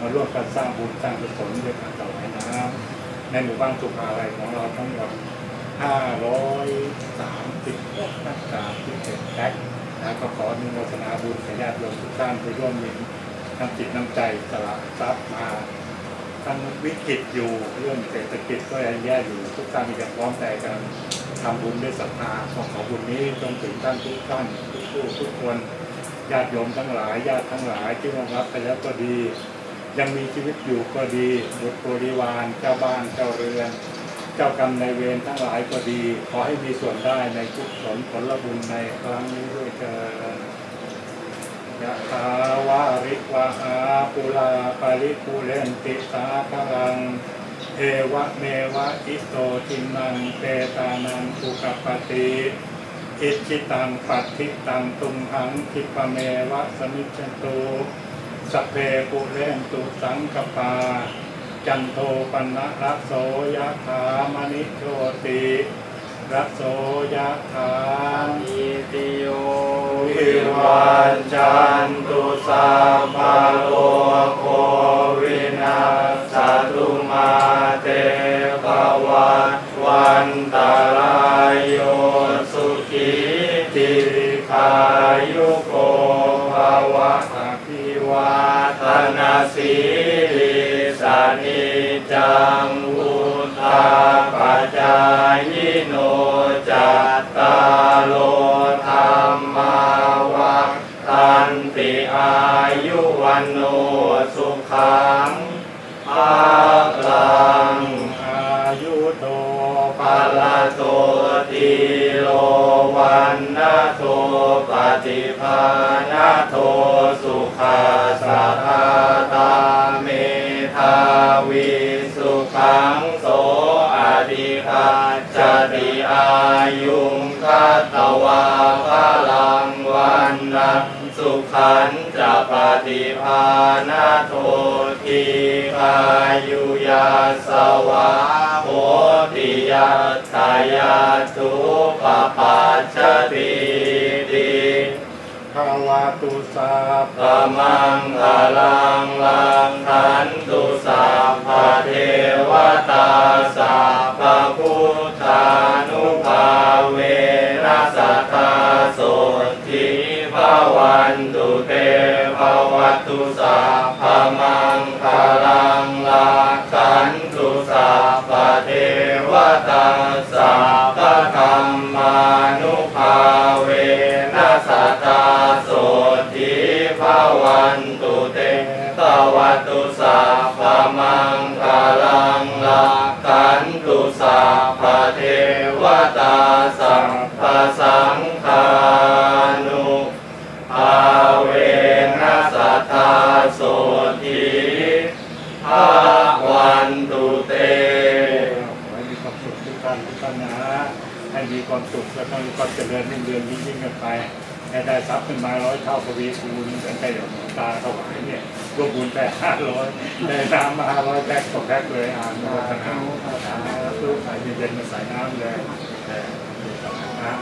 มาร่วมกันสร้างบุญสร้างกุศลด้วยการถวายน้ำในหมู่บ้านสุภาลัยของเราทั้งหมด530นักการที่เป็นแพ็คนะก็ขออนุโมทนาบุญกับญาติโยมทุกท่านที่ร่วมมีน้ำจิตน้ำใจสละทรัพย์มาทั้งวิกฤตอยู่เรื่องเศรษฐกิจก็ยังแย่อยู่ทุกท่านมีแต่พร้อมใจกันทำบุญด้วยศรัทธาขอขอบุญนี้จงถึงท่านทุกท่านทุกผู้ทุกคนญาติโยมทั้งหลายญาติทั้งหลายที่รองรับไปแล้วก็ดี ยังมีชีวิตอยู่ก็ดีบุตรบริวารเจ้าบ้านเจ้าเรือน เจ้ากรรมในายเวรทั้งหลายก็ดี ขอให้มีส่วนได้ในทุกผลผลบุญในครั้งนี้ด้วยเถิดยะถาวาริวะหาปุราปาริปุเรนติสาคลังเอวะเมวะอิโตทินังเตตานังสุกปติอิจิตังปัตติตังตุมหังคิปะเมวะสมิจจตุ สพเพปุเรนตุสังกปา จันโทปันนะรัโสยะถามณิโชติรัโสยะถามิติโยวิวันจันตุสัพพะโลโค สีลิสานิจังวุธาปจายโนจัตตาโลธรรมาวัตันติอายุวันโนสุขังภาลังอายุโตภาลโตติโลวันนาโตปฏิภาณโต ดิคาจติอายุงคาตวาภาลังวันนัสุขันจะปฏิภาณโททีคายุยาสวะโหติยาทายาทุปปัจจติติภาวะตุสัพพมังคลังลังขันตุสัพ ตุสัพพมังคลังลังขันตุสัพพเทวตาสัพพธรรมานุภาเวนัสตาโสติภาวันตุเตตวัตุสัพ ทิภาวันตุเตขอให้มีความสุขทุกท่านทุกท่านนะให้มีความสุขแล้วก็มีความเจริญรุ่งเรืองยิ่งยิ่งกันไปให้ได้ทรัพย์ขึ้นมาร้อยเท่าทวีคูณเหมือนกับหลวงตาถวายเนี่ยรวมบุญแต่ห้าร้อยได้น้ำมาห้าร้อยแพ็คต่อแพ็คเลยอ่านโมทนาสาธุใส่เย็นๆมาใส่น้ำเลยแต่นะ